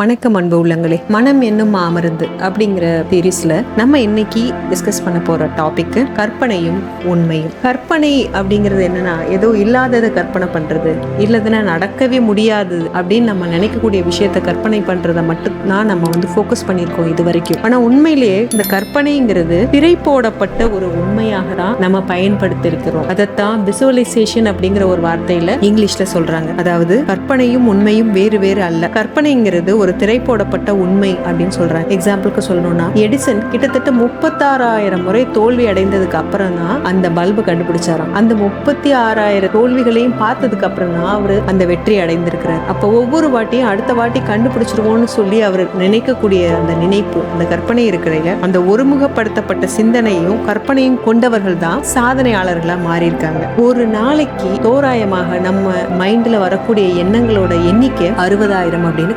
வணக்கம் அன்பு உள்ளங்களே மனம் என்னும் மாமருந்து அப்படிங்கிற சீரீஸ்ல நம்ம இன்னைக்கு டிஸ்கஸ் பண்ண போற டாபிக் கற்பனையும் உண்மையும். கற்பனை அப்படிங்கிறது என்னன்னா ஏதோ இல்லாததை கற்பனை பண்றது இல்லதுன்னா நடக்கவே முடியாது அப்படின்னு நம்ம நினைக்கக்கூடிய விஷயத்த கற்பனை பண்றதை மட்டும் தான் நம்ம வந்து ஃபோக்கஸ் பண்ணியிருக்கோம் இது வரைக்கும். ஆனா உண்மையிலேயே இந்த கற்பனைங்கிறது திரை போடப்பட்ட ஒரு உண்மையாக தான் நம்ம பயன்படுத்தி இருக்கிறோம் அதைத்தான் விசுவலைசேஷன் அப்படிங்கிற ஒரு வார்த்தையில இங்கிலீஷ்ல சொல்றாங்க. அதாவது கற்பனையும் உண்மையும் வேறு வேறு அல்ல. கற்பனைங்கிறது ஒரு திரை போடப்பட்ட உண்மை அப்படின்னு சொல்றாங்க. எக்ஸாம்பிளுக்கு சொல்லணும்னா எடிசன் கிட்டத்தட்ட முப்பத்தாறாயிரம் முறை தோல்வி அடைந்ததுக்கு அப்புறம் தான் அந்த பல்பு கண்டுபிடிச்சாராம். அந்த முப்பத்தி ஆறாயிரம் தோல்விகளையும் பார்த்ததுக்கு அப்புறம் தான் அவர் அந்த வெற்றி அடைந்திருக்கிறார். அப்போ ஒவ்வொரு வாட்டியும் அடுத்த வாட்டி கண்டுபிடிச்சிருவோம்னு சொல்லி அவர் நினைக்கக்கூடிய அந்த நினைப்பு அந்த கற்பனை இருக்கிறையில அந்த ஒருமுகப்படுத்தப்பட்ட சிந்தனையும் கற்பனையும் கொண்டவர்கள் தான் சாதனையாளர்களா மாறி இருக்காங்க ஒரு நாளைக்கு தோராயமாக நம்ம மைண்ட்ல வரக்கூடிய எண்ணங்களோட எண்ணிக்கை அறுபதாயிரம் அப்படின்னு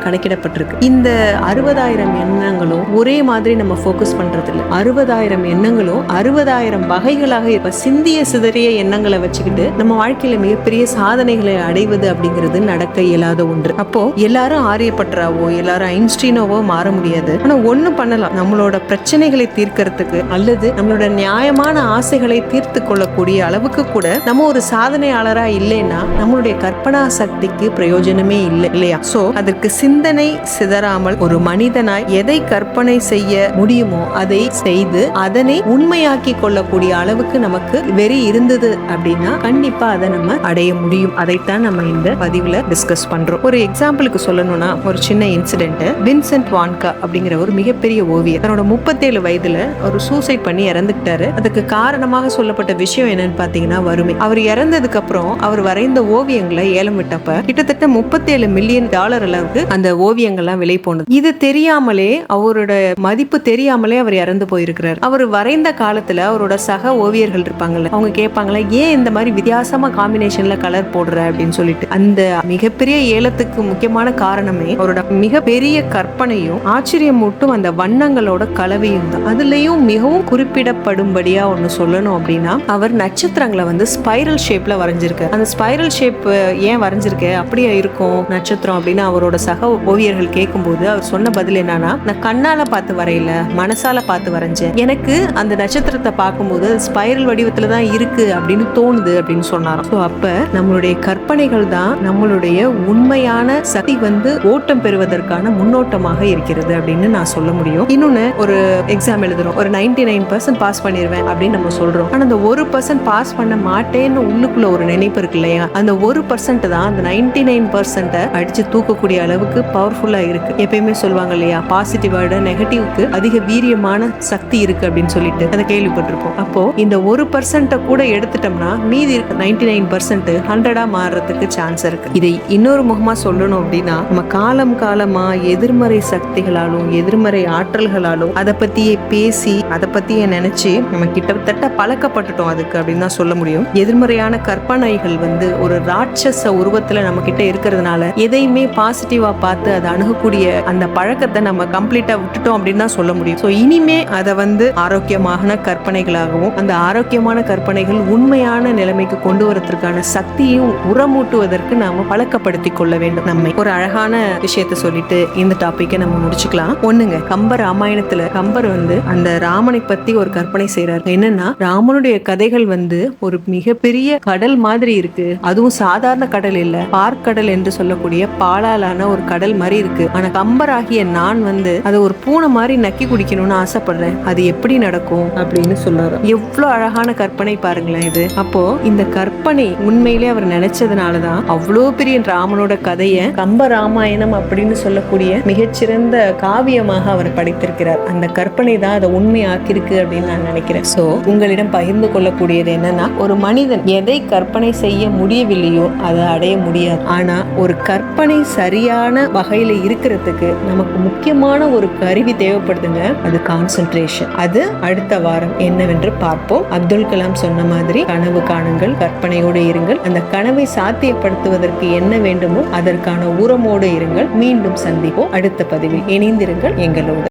இருக்கு இந்த அறுபதாயிரம் எண்ணங்களும் ஒரே மாதிரி நம்ம ஃபோக்கஸ் பண்றது இல்லை அறுபதாயிரம் எண்ணங்களும் அறுபதாயிரம் வகைகளாக இப்ப சிந்திய சிதறிய எண்ணங்களை வச்சுக்கிட்டு நம்ம வாழ்க்கையில மிகப்பெரிய சாதனைகளை அடைவது அப்படிங்கிறது நடக்க இயலாத ஒன்று. அப்போ எல்லாரும் ஆரியப்பட்டராவோ எல்லாரும் ஐன்ஸ்டீனோவோ மாற முடியாது. ஆனா ஒண்ணு பண்ணலாம். நம்மளோட பிரச்சனைகளை தீர்க்கறதுக்கு அல்லது நம்மளோட நியாயமான ஆசைகளை தீர்த்து கொள்ளக்கூடிய அளவுக்கு கூட நம்ம ஒரு சாதனையாளரா இல்லைன்னா நம்மளுடைய கற்பனா சக்திக்கு பிரயோஜனமே இல்லை இல்லையா? சோ அதற்கு சிந்தனை சிதறாமல் ஒரு மனிதனாய் எதை கற்பனை செய்ய முடியுமோ அதை செய்து அதனை உண்மையாக்கி கொள்ளக்கூடிய அளவுக்கு நமக்கு வெறி இருந்தது அப்படின்னா கண்டிப்பா அதை நம்ம அடைய முடியும். அதைத்தான் நம்ம இந்த பதிவுல டிஸ்கஸ் பண்றோம். ஒரு எக்ஸாம்பிளுக்கு சொல்லணும்னா ஒரு சின்ன இன்சிடென்ட் வின்சென்ட் வான்கா அப்படிங்கிற ஒரு மிகப்பெரிய ஓவியர் தன்னோட முப்பத்தேழு வயதுல ஒரு சூசைட் பண்ணி இறந்துக்கிட்டாரு அதுக்கு காரணமாக சொல்லப்பட்ட விஷயம் என்னன்னு பாத்தீங்கன்னா வறுமை. அவர் இறந்ததுக்கு அப்புறம் அவர் வரைந்த ஓவியங்களை ஏலம் விட்டப்ப கிட்டத்தட்ட முப்பத்தேழு மில்லியன் டாலர் அளவுக்கு அந்த ஓவியங்கள் விஷயங்கள்லாம் விலை போனது. இது தெரியாமலே அவரோட மதிப்பு தெரியாமலே அவர் இறந்து போயிருக்கிறார். அவர் வரைந்த காலத்துல அவரோட சக ஓவியர்கள் இருப்பாங்கல்ல அவங்க கேட்பாங்களா ஏன் இந்த மாதிரி வித்தியாசமா காம்பினேஷன்ல கலர் போடுற? அப்படின்னு சொல்லிட்டு. அந்த மிகப்பெரிய ஏலத்துக்கு முக்கியமான காரணமே அவரோட மிகப்பெரிய கற்பனையும் ஆச்சரியம் மட்டும் அந்த வண்ணங்களோட கலவையும் தான். அதுலயும் மிகவும் குறிப்பிடப்படும்படியா ஒண்ணு சொல்லணும் அப்படின்னா அவர் நட்சத்திரங்களை வந்து ஸ்பைரல் ஷேப்ல வரைஞ்சிருக்காரு. அந்த ஸ்பைரல் ஷேப் ஏன் வரைஞ்சிருக்க? அப்படியே இருக்கும் நட்சத்திரம் அப்படின்னு அவரோட சக ஓவியர்கள் கேட்கும்போது அவர் சொன்ன பதில் என்னன்னா நான் கண்ணால பார்த்து வரையல மனசால பார்த்து வரைஞ்சேன். எனக்கு அந்த நட்சத்திரத்தை பார்க்கும்போது ஸ்பைரல் வடிவத்துல தான் இருக்கு அப்படின்னு தோணுது அப்படின்னு சொன்னாராம். ஸோ அப்ப நம்மளுடைய கற்பனைகள் தான் நம்மளுடைய உண்மையான சக்தி வந்து ஓட்டம் பெறுவதற்கான முன்னோட்டமாக இருக்கிறது அப்படின்னு நான் சொல்ல முடியும். இன்னொன்னு ஒரு எக்ஸாம் எழுதுறோம். ஒரு நைன்டி நைன் பர்சன்ட் பாஸ் பண்ணிடுவேன் அப்படின்னு நம்ம சொல்றோம். ஆனா அந்த ஒரு பர்சன்ட் பாஸ் பண்ண மாட்டேன்னு உள்ளுக்குள்ள ஒரு நினைப்பு இருக்கு இல்லையா? அந்த ஒரு பர்சன்ட் தான் அந்த நைன்டி நைன் பர்சன்ட்டை அடிச்சு தூக்கக்கூடிய அளவுக்கு பவர்ஃபுல்லா இருக்கு. எப்பயுமே சொல்லுவாங்க இல்லையா? பாசிட்டிவ் விட நெகட்டிவ்க்கு அதிக வீரியமான சக்தி இருக்கு அப்படின்னு சொல்லிட்டு அதை கேள்விப்பட்டிருப்போம். அப்போ இந்த ஒரு பர்சன்ட்டை கூட எடுத்துட்டோம்னா மீதி இருக்க நைன்டி நைன் பர்சன்ட் ஹண்ட்ரடா மாறுறதுக்கு சான்ஸ் இருக்கு. இதை இன்னொரு முகமா சொல்லணும் அப்படின்னா நம்ம காலம் காலமா எதிர்மறை சக்திகளாலும் எதிர்மறை ஆற்றல்களாலும் அதை பத்தியே பேசி அதை பத்தியே நினைச்சு நம்ம கிட்டத்தட்ட பழக்கப்பட்டுட்டோம் அதுக்கு அப்படின்னு தான் சொல்ல முடியும். எதிர்மறையான கற்பனைகள் வந்து ஒரு ராட்சச உருவத்துல நம்ம கிட்ட இருக்கிறதுனால எதையுமே பாசிட்டிவா பார்த்து அதை அணுகக்கூடிய அந்த பழக்கத்தை நம்ம கம்ப்ளீட்டா விட்டுட்டோம் அப்படின்னு தான் சொல்ல முடியும். ஸோ இனிமே அதை வந்து ஆரோக்கியமான கற்பனைகளாகவும் அந்த ஆரோக்கியமான கற்பனைகள் உண்மையான நிலைமைக்கு கொண்டு வரதுக்கான சக்தியும் உரமூட்டுவதற்கு நாம பழக்கப்படுத்தி கொள்ள வேண்டும். நம்மை ஒரு அழகான விஷயத்த சொல்லிட்டு இந்த டாப்பிக்கை நம்ம முடிச்சுக்கலாம். ஒண்ணுங்க கம்ப ராமாயணத்துல கம்பர் வந்து அந்த ராமனை பத்தி ஒரு கற்பனை செய்யறாரு என்னன்னா ராமனுடைய கதைகள் வந்து ஒரு மிகப்பெரிய கடல் மாதிரி இருக்கு. அதுவும் சாதாரண கடல் இல்ல பார்க்கடல் என்று சொல்லக்கூடிய பாலாலான ஒரு கடல் மாதிரி இருக்கு. ஆனா கம்பராகிய நான் வந்து அதை ஒரு பூனை மாதிரி நக்கி குடிக்கணும்னு ஆசைப்படுறேன். அது எப்படி நடக்கும் அப்படின்னு சொல்றாரு எவ்வளவு அழகான கற்பனை பாருங்களேன் இது. அப்போ இந்த கற்பனை உண்மையிலே அவர் நினைச்சதுனாலதான் அவ்வளோ பெரிய ராமனோட கதையை கம்ப ராமாயணம் அப்படின்னு சொல்லக்கூடிய மிகச்சிறந்த காவியமாக அவர் படைத்திருக்கிறார். அந்த கற்பனை தான் அதை உண்மையாக்கியிருக்கு அப்படின்னு நான் நினைக்கிறேன். சோ உங்களிடம் பகிர்ந்து கொள்ளக்கூடியது என்னன்னா ஒரு மனிதன் எதை கற்பனை செய்ய முடியவில்லையோ அதை அடைய முடியாது. ஆனா ஒரு கற்பனை சரியான வகையில இருக்கிறதுக்கு நமக்கு முக்கியமான ஒரு கருவி தேவைப்படுதுங்க. அது கான்சென்ட்ரேஷன் அது அடுத்த வாரம் என்னவென்று பார்ப்போம். அப்துல் கலாம் சொன்ன மாதிரி கனவு காணுங்கள் கற்பனையோடு இருங்கள். அந்த கனவை சாத்தியப்படுத்துவதற்கு என்ன வேண்டுமோ அதற்கான உரமோடு இருங்கள். மீண்டும் சந்திப்போம். அடுத்த பதிவில் இணைந்திருங்கள் எங்களோடு.